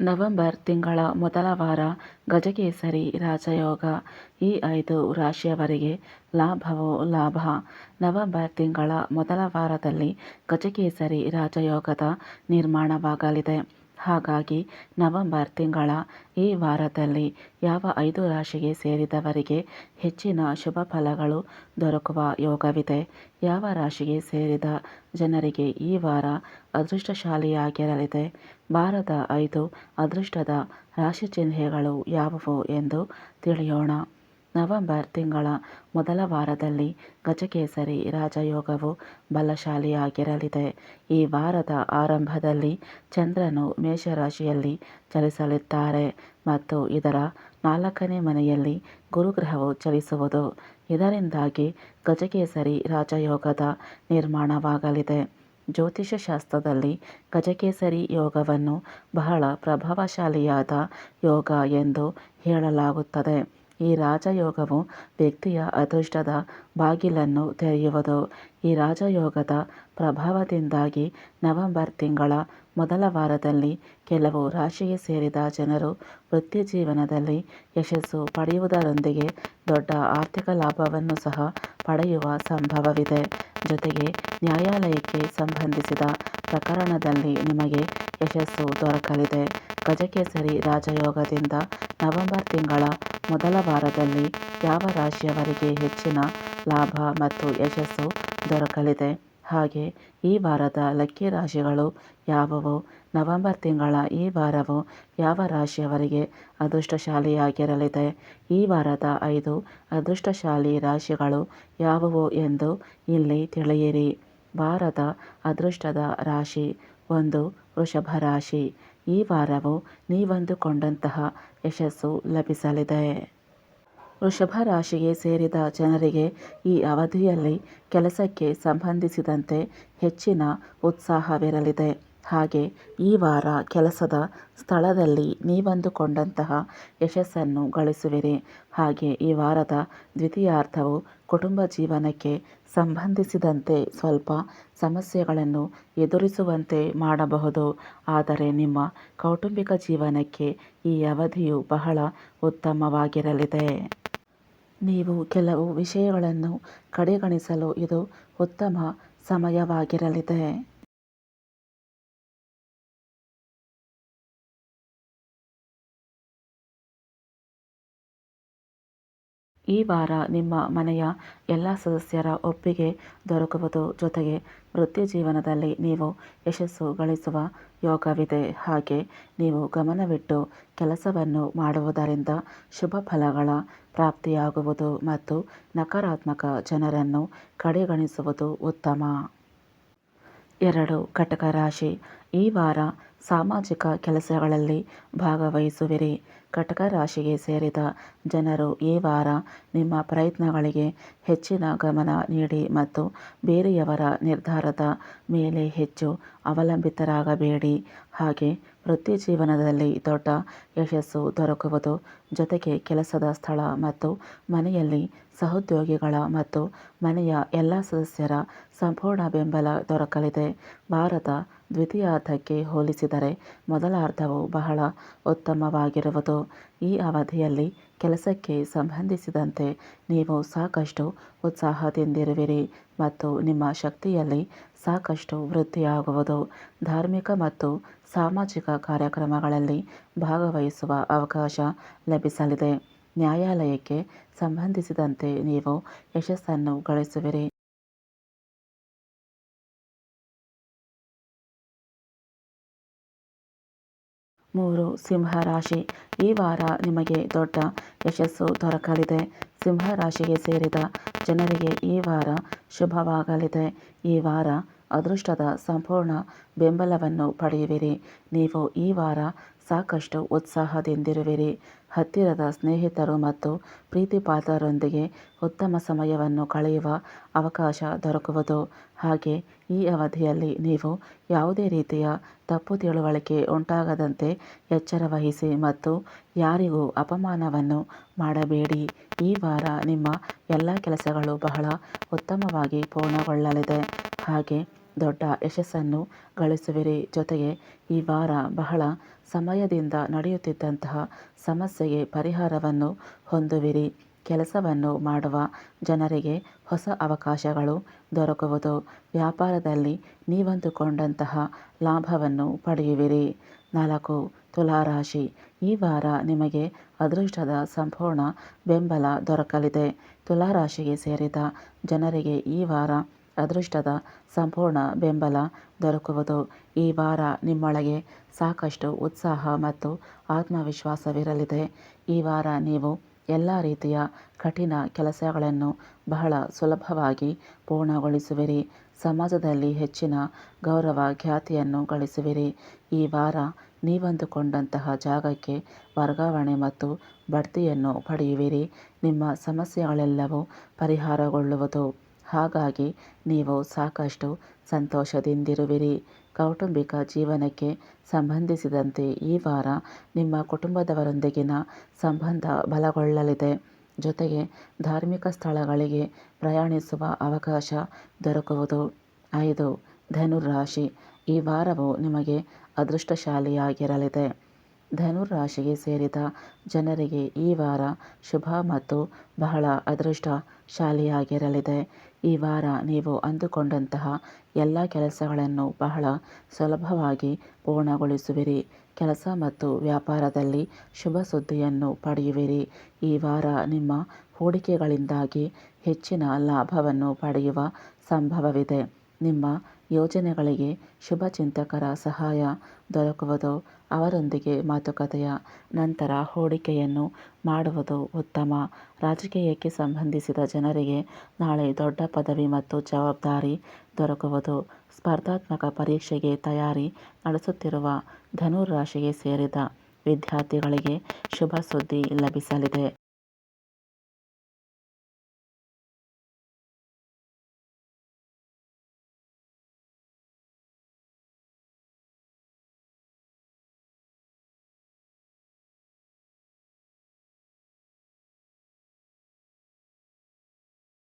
November ತಿಂಗಳ ಮೊದಲ ವಾರ ಗಜಕೇಸರಿ ರಾಜಯೋಗ. ಈ ಐದು ರಾಶಿಯವರಿಗೆ ಲಾಭವೋ ಲಾಭ? ನವೆಂಬರ್ ತಿಂಗಳ ಮೊದಲ ವಾರದಲ್ಲಿ ಗಜಕೇಸರಿ ರಾಜಯೋಗದ ನಿರ್ಮಾಣವಾಗಲಿದೆ. ಹಾಗಾಗಿ ನವೆಂಬರ್ ತಿಂಗಳ ಈ ವಾರದಲ್ಲಿ ಯಾವ ಐದು ರಾಶಿಗೆ ಸೇರಿದವರಿಗೆ ಹೆಚ್ಚಿನ ಶುಭ ಫಲಗಳು ದೊರಕುವ ಯೋಗವಿದೆ? ಯಾವ ರಾಶಿಗೆ ಸೇರಿದ ಜನರಿಗೆ ಈ ವಾರ ಅದೃಷ್ಟಶಾಲಿಯಾಗಿರಲಿದೆ? ವಾರದ ಐದು ಅದೃಷ್ಟದ ರಾಶಿ ಚಿಹ್ನೆಗಳು ಯಾವುವು ಎಂದು ತಿಳಿಯೋಣ. ನವೆಂಬರ್ ತಿಂಗಳ ಮೊದಲ ವಾರದಲ್ಲಿ ಗಜಕೇಸರಿ ರಾಜಯೋಗವು ಬಲಶಾಲಿಯಾಗಿರಲಿದೆ. ಈ ವಾರದ ಆರಂಭದಲ್ಲಿ ಚಂದ್ರನು ಮೇಷರಾಶಿಯಲ್ಲಿ ಚಲಿಸಲಿದ್ದಾರೆ ಮತ್ತು ಇದರ ನಾಲ್ಕನೇ ಮನೆಯಲ್ಲಿ ಗುರುಗ್ರಹವು ಚಲಿಸುವುದು. ಇದರಿಂದಾಗಿ ಗಜಕೇಸರಿ ರಾಜಯೋಗದ ನಿರ್ಮಾಣವಾಗಲಿದೆ. ಜ್ಯೋತಿಷ್ಯ ಶಾಸ್ತ್ರದಲ್ಲಿ ಗಜಕೇಸರಿ ಯೋಗವನ್ನು ಬಹಳ ಪ್ರಭಾವಶಾಲಿಯಾದ ಯೋಗ ಎಂದು ಹೇಳಲಾಗುತ್ತದೆ. ಈ ರಾಜಯೋಗವು ವ್ಯಕ್ತಿಯ ಅದೃಷ್ಟದ ಬಾಗಿಲನ್ನು ತೆರೆಯುವುದು. ಈ ರಾಜಯೋಗದ ಪ್ರಭಾವದಿಂದಾಗಿ ನವೆಂಬರ್ ತಿಂಗಳ ಮೊದಲ ವಾರದಲ್ಲಿ ಕೆಲವು ರಾಶಿಗೆ ಸೇರಿದ ಜನರು ವೃತ್ತಿ ಜೀವನದಲ್ಲಿ ಯಶಸ್ಸು ಪಡೆಯುವುದರೊಂದಿಗೆ ದೊಡ್ಡ ಆರ್ಥಿಕ ಲಾಭವನ್ನು ಸಹ ಪಡೆಯುವ ಸಂಭವವಿದೆ. ಜೊತೆಗೆ ನ್ಯಾಯಾಲಯಕ್ಕೆ ಸಂಬಂಧಿಸಿದ ಪ್ರಕರಣದಲ್ಲಿ ನಿಮಗೆ ಯಶಸ್ಸು ದೊರಕಲಿದೆ. ಗಜಕೇಸರಿ ರಾಜಯೋಗದಿಂದ ನವೆಂಬರ್ ತಿಂಗಳ ಮೊದಲ ವಾರದಲ್ಲಿ ಯಾವ ರಾಶಿಯವರಿಗೆ ಹೆಚ್ಚಿನ ಲಾಭ ಮತ್ತು ಯಶಸ್ಸು ದೊರಕಲಿದೆ? ಹಾಗೆ, ಈ ವಾರದ ಲಕ್ಕಿ ರಾಶಿಗಳು ಯಾವುವು? ನವೆಂಬರ್ ತಿಂಗಳ ಈ ವಾರವು ಯಾವ ರಾಶಿಯವರಿಗೆ ಅದೃಷ್ಟಶಾಲಿಯಾಗಿರಲಿದೆ? ಈ ವಾರದ ಐದು ಅದೃಷ್ಟಶಾಲಿ ರಾಶಿಗಳು ಯಾವುವು ಎಂದು ಇಲ್ಲಿ ತಿಳಿಯಿರಿ. ವಾರದ ಅದೃಷ್ಟದ ರಾಶಿ ಒಂದು ವೃಷಭ ರಾಶಿ. ಈ ವಾರವು ನೀವಂದುಕೊಂಡಂತಹ ಯಶಸ್ಸು ಲಭಿಸಲಿದೆ. ವೃಷಭ ರಾಶಿಗೆ ಸೇರಿದ ಜನರಿಗೆ ಈ ಅವಧಿಯಲ್ಲಿ ಕೆಲಸಕ್ಕೆ ಸಂಬಂಧಿಸಿದಂತೆ ಹೆಚ್ಚಿನ ಉತ್ಸಾಹವಿರಲಿದೆ. ಹಾಗೆ ಈ ವಾರ ಕೆಲಸದ ಸ್ಥಳದಲ್ಲಿ ನೀವಂದುಕೊಂಡಂತಹ ಯಶಸ್ಸನ್ನು ಗಳಿಸುವಿರಿ. ಹಾಗೆ ಈ ವಾರದ ದ್ವಿತೀಯಾರ್ಥವು ಕುಟುಂಬ ಜೀವನಕ್ಕೆ ಸಂಬಂಧಿಸಿದಂತೆ ಸ್ವಲ್ಪ ಸಮಸ್ಯೆಗಳನ್ನು ಎದುರಿಸುವಂತೆ ಮಾಡಬಹುದು. ಆದರೆ ನಿಮ್ಮ ಕೌಟುಂಬಿಕ ಜೀವನಕ್ಕೆ ಈ ಅವಧಿಯು ಬಹಳ ಉತ್ತಮವಾಗಿರಲಿದೆ. ನೀವು ಕೆಲವು ವಿಷಯಗಳನ್ನು ಕಡೆಗಣಿಸಲು ಇದು ಉತ್ತಮ ಸಮಯವಾಗಿರಲಿದೆ. ಈ ವಾರ ನಿಮ್ಮ ಮನೆಯ ಎಲ್ಲ ಸದಸ್ಯರ ಒಪ್ಪಿಗೆ ದೊರಕುವುದು ಜೊತೆಗೆ ವೃತ್ತಿ ಜೀವನದಲ್ಲಿ ನೀವು ಯಶಸ್ಸು ಗಳಿಸುವ ಯೋಗವಿದೆ. ಹಾಗೆ ನೀವು ಗಮನವಿಟ್ಟು ಕೆಲಸವನ್ನು ಮಾಡುವುದರಿಂದ ಶುಭ ಫಲಗಳ ಪ್ರಾಪ್ತಿಯಾಗುವುದು ಮತ್ತು ನಕಾರಾತ್ಮಕ ಜನರನ್ನು ಕಡೆಗಣಿಸುವುದು ಉತ್ತಮ. ಎರಡು ಕಟಕ ರಾಶಿ. ಈ ವಾರ ಸಾಮಾಜಿಕ ಕೆಲಸಗಳಲ್ಲಿ ಭಾಗವಹಿಸುವಿರಿ. ಕಟಕ ರಾಶಿಗೆ ಸೇರಿದ ಜನರು ಈ ವಾರ ನಿಮ್ಮ ಪ್ರಯತ್ನಗಳಿಗೆ ಹೆಚ್ಚಿನ ಗಮನ ನೀಡಿ ಮತ್ತು ಬೇರೆಯವರ ನಿರ್ಧಾರದ ಮೇಲೆ ಹೆಚ್ಚು ಅವಲಂಬಿತರಾಗಬೇಡಿ. ಹಾಗೆ ವೃತ್ತಿ ಜೀವನದಲ್ಲಿ ದೊಡ್ಡ ಯಶಸ್ಸು ದೊರಕುವುದು ಜೊತೆಗೆ ಕೆಲಸದ ಸ್ಥಳ ಮತ್ತು ಮನೆಯಲ್ಲಿ ಸಹೋದ್ಯೋಗಿಗಳ ಮತ್ತು ಮನೆಯ ಎಲ್ಲ ಸದಸ್ಯರ ಸಂಪೂರ್ಣ ಬೆಂಬಲ ದೊರಕಲಿದೆ. ವಾರದ ದ್ವಿತೀಯಾರ್ಧಕ್ಕೆ ಹೋಲಿಸಿದರೆ ಮೊದಲಾರ್ಧವು ಬಹಳ ಉತ್ತಮವಾಗಿರುವುದು. ಈ ಅವಧಿಯಲ್ಲಿ ಕೆಲಸಕ್ಕೆ ಸಂಬಂಧಿಸಿದಂತೆ ನೀವು ಸಾಕಷ್ಟು ಉತ್ಸಾಹದಿಂದಿರುವಿರಿ ಮತ್ತು ನಿಮ್ಮ ಶಕ್ತಿಯಲ್ಲಿ ಸಾಕಷ್ಟು ವೃದ್ಧಿಯಾಗುವುದು. ಧಾರ್ಮಿಕ ಮತ್ತು ಸಾಮಾಜಿಕ ಕಾರ್ಯಕ್ರಮಗಳಲ್ಲಿ ಭಾಗವಹಿಸುವ ಅವಕಾಶ ಲಭಿಸಲಿದೆ. ನ್ಯಾಯಾಲಯಕ್ಕೆ ಸಂಬಂಧಿಸಿದಂತೆ ನೀವು ಯಶಸ್ಸನ್ನು ಗಳಿಸುವಿರಿ. ಮೂರು ಸಿಂಹ ರಾಶಿ ಈ ವಾರ ನಿಮಗೆ ದೊಡ್ಡ ಯಶಸ್ಸು ದೊರಕಲಿದೆ. ಸಿಂಹ ರಾಶಿಗೆ ಸೇರಿದ ಜನರಿಗೆ ಈ ವಾರ ಶುಭವಾಗಲಿದೆ. ಈ ವಾರ ಅದೃಷ್ಟದ ಸಂಪೂರ್ಣ ಬೆಂಬಲವನ್ನು ಪಡೆಯುವಿರಿ. ನೀವು ಈ ವಾರ ಸಾಕಷ್ಟು ಉತ್ಸಾಹದಿಂದಿರುವಿರಿ. ಹತ್ತಿರದ ಸ್ನೇಹಿತರು ಮತ್ತು ಪ್ರೀತಿಪಾತ್ರರೊಂದಿಗೆ ಉತ್ತಮ ಸಮಯವನ್ನು ಕಳೆಯುವ ಅವಕಾಶ ದೊರಕುವುದು. ಹಾಗೆ ಈ ಅವಧಿಯಲ್ಲಿ ನೀವು ಯಾವುದೇ ರೀತಿಯ ತಪ್ಪು ತಿಳುವಳಿಕೆ ಉಂಟಾಗದಂತೆ ಎಚ್ಚರ ವಹಿಸಿ ಮತ್ತು ಯಾರಿಗೂ ಅಪಮಾನವನ್ನು ಮಾಡಬೇಡಿ. ಈ ವಾರ ನಿಮ್ಮ ಎಲ್ಲ ಕೆಲಸಗಳು ಬಹಳ ಉತ್ತಮವಾಗಿ ಪೂರ್ಣಗೊಳ್ಳಲಿದೆ. ಹಾಗೆ ದೊಡ್ಡ ಯಶಸ್ಸನ್ನು ಗಳಿಸುವಿರಿ. ಜೊತೆಗೆ ಈ ವಾರ ಬಹಳ ಸಮಯದಿಂದ ನಡೆಯುತ್ತಿದ್ದಂತಹ ಸಮಸ್ಯೆಗೆ ಪರಿಹಾರವನ್ನು ಹೊಂದುವಿರಿ. ಕೆಲಸವನ್ನು ಮಾಡುವ ಜನರಿಗೆ ಹೊಸ ಅವಕಾಶಗಳು ದೊರಕುವುದು. ವ್ಯಾಪಾರದಲ್ಲಿ ನೀವಂದುಕೊಂಡಂತಹ ಲಾಭವನ್ನು ಪಡೆಯುವಿರಿ. ನಾಲ್ಕು, ತುಲಾರಾಶಿ. ಈ ವಾರ ನಿಮಗೆ ಅದೃಷ್ಟದ ಸಂಪೂರ್ಣ ಬೆಂಬಲ ದೊರಕಲಿದೆ. ತುಲಾರಾಶಿಗೆ ಸೇರಿದ ಜನರಿಗೆ ಈ ವಾರ ಅದೃಷ್ಟದ ಸಂಪೂರ್ಣ ಬೆಂಬಲ ದೊರಕುವುದು. ಈ ವಾರ ನಿಮ್ಮೊಳಗೆ ಸಾಕಷ್ಟು ಉತ್ಸಾಹ ಮತ್ತು ಆತ್ಮವಿಶ್ವಾಸವಿರಲಿದೆ. ಈ ವಾರ ನೀವು ಎಲ್ಲ ರೀತಿಯ ಕಠಿಣ ಕೆಲಸಗಳನ್ನು ಬಹಳ ಸುಲಭವಾಗಿ ಪೂರ್ಣಗೊಳಿಸುವಿರಿ. ಸಮಾಜದಲ್ಲಿ ಹೆಚ್ಚಿನ ಗೌರವ ಖ್ಯಾತಿಯನ್ನು ಗಳಿಸುವಿರಿ. ಈ ವಾರ ನೀವಂದುಕೊಂಡಂತಹ ಜಾಗಕ್ಕೆ ವರ್ಗಾವಣೆ ಮತ್ತು ಬಡ್ತಿಯನ್ನು ಪಡೆಯುವಿರಿ. ನಿಮ್ಮ ಸಮಸ್ಯೆಗಳೆಲ್ಲವೂ ಪರಿಹಾರಗೊಳ್ಳುವುದು. ಹಾಗಾಗಿ ನೀವು ಸಾಕಷ್ಟು ಸಂತೋಷದಿಂದಿರುವಿರಿ. ಕೌಟುಂಬಿಕ ಜೀವನಕ್ಕೆ ಸಂಬಂಧಿಸಿದಂತೆ ಈ ವಾರ ನಿಮ್ಮ ಕುಟುಂಬದವರೊಂದಿಗಿನ ಸಂಬಂಧ ಬಲಗೊಳ್ಳಲಿದೆ. ಜೊತೆಗೆ ಧಾರ್ಮಿಕ ಸ್ಥಳಗಳಿಗೆ ಪ್ರಯಾಣಿಸುವ ಅವಕಾಶ ದೊರಕುವುದು. ಐದು ಧನುರಾಶಿ ಈ ವಾರವು ನಿಮಗೆ ಅದೃಷ್ಟಶಾಲಿಯಾಗಿರಲಿದೆ. ಧನುರಾಶಿಗೆ ಸೇರಿದ ಜನರಿಗೆ ಈ ವಾರ ಶುಭ ಮತ್ತು ಬಹಳ ಅದೃಷ್ಟಶಾಲಿಯಾಗಿರಲಿದೆ. ಈ ವಾರ ನೀವು ಅಂದುಕೊಂಡಂತಹ ಎಲ್ಲ ಕೆಲಸಗಳನ್ನು ಬಹಳ ಸುಲಭವಾಗಿ ಪೂರ್ಣಗೊಳಿಸುವಿರಿ. ಕೆಲಸ ಮತ್ತು ವ್ಯಾಪಾರದಲ್ಲಿ ಶುಭ ಸುದ್ದಿಯನ್ನು ಪಡೆಯುವಿರಿ. ಈ ವಾರ ನಿಮ್ಮ ಹೂಡಿಕೆಗಳಿಂದಾಗಿ ಹೆಚ್ಚಿನ ಲಾಭವನ್ನು ಪಡೆಯುವ ಸಂಭವವಿದೆ. ನಿಮ್ಮ ಯೋಜನೆಗಳಿಗೆ ಶುಭಚಿಂತಕರ ಸಹಾಯ ದೊರಕುವುದು ಅವರೊಂದಿಗೆ ಮಾತುಕತೆಯ ನಂತರ ಹೂಡಿಕೆಯನ್ನು ಮಾಡುವುದು ಉತ್ತಮ. ರಾಜಕೀಯಕ್ಕೆ ಸಂಬಂಧಿಸಿದ ಜನರಿಗೆ ನಾಳೆ ದೊಡ್ಡ ಪದವಿ ಮತ್ತು ಜವಾಬ್ದಾರಿ ದೊರಕುವುದು. ಸ್ಪರ್ಧಾತ್ಮಕ ಪರೀಕ್ಷೆಗೆ ತಯಾರಿ ನಡೆಸುತ್ತಿರುವ ಧನುರಾಶಿಗೆ ಸೇರಿದ ವಿದ್ಯಾರ್ಥಿಗಳಿಗೆ ಶುಭ ಸುದ್ದಿ ಲಭಿಸಲಿದೆ.